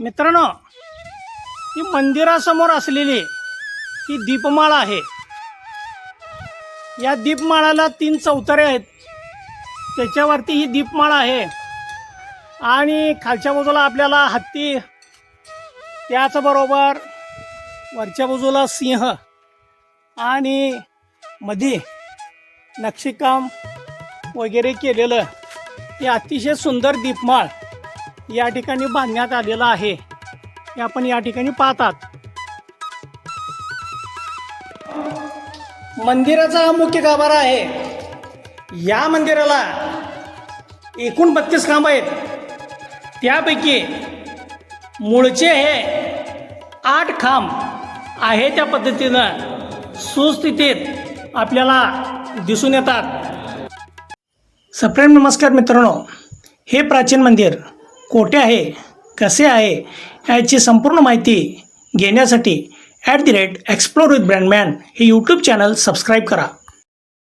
मित्रांनो ही मंदिरासमोर असलेली ही दीपमाळ आहे. या दीपमाळाला तीन चौतारे आहेत. त्याच्यावरती ही दीपमाळ आहे. आणि खालच्या बाजूला आपल्याला हत्ती त्याचबरोबर वरच्या बाजूला सिंह आणि मध्ये नक्षीकाम वगैरे केलेलं हे अतिशय सुंदर दीपमाळ. या ठिकाणी बांधण्यात आलेलं आहे. हे आपण या ठिकाणी पाहतात. मंदिराचा हा मुख्य गाभारा आहे. या मंदिराला एकूण बत्तीस खांब आहेत. त्यापैकी मूळचे हे आठ खांब आहे त्या पद्धतीनं सुस्थितीत आपल्याला दिसून येतात. सप्रेम नमस्कार मित्रांनो. हे प्राचीन मंदिर कोठे आहे कसे आहे याची संपूर्ण माहिती घेण्यासाठी at the rate explore with Brandman हे यूट्यूब चॅनल सबस्क्राईब करा.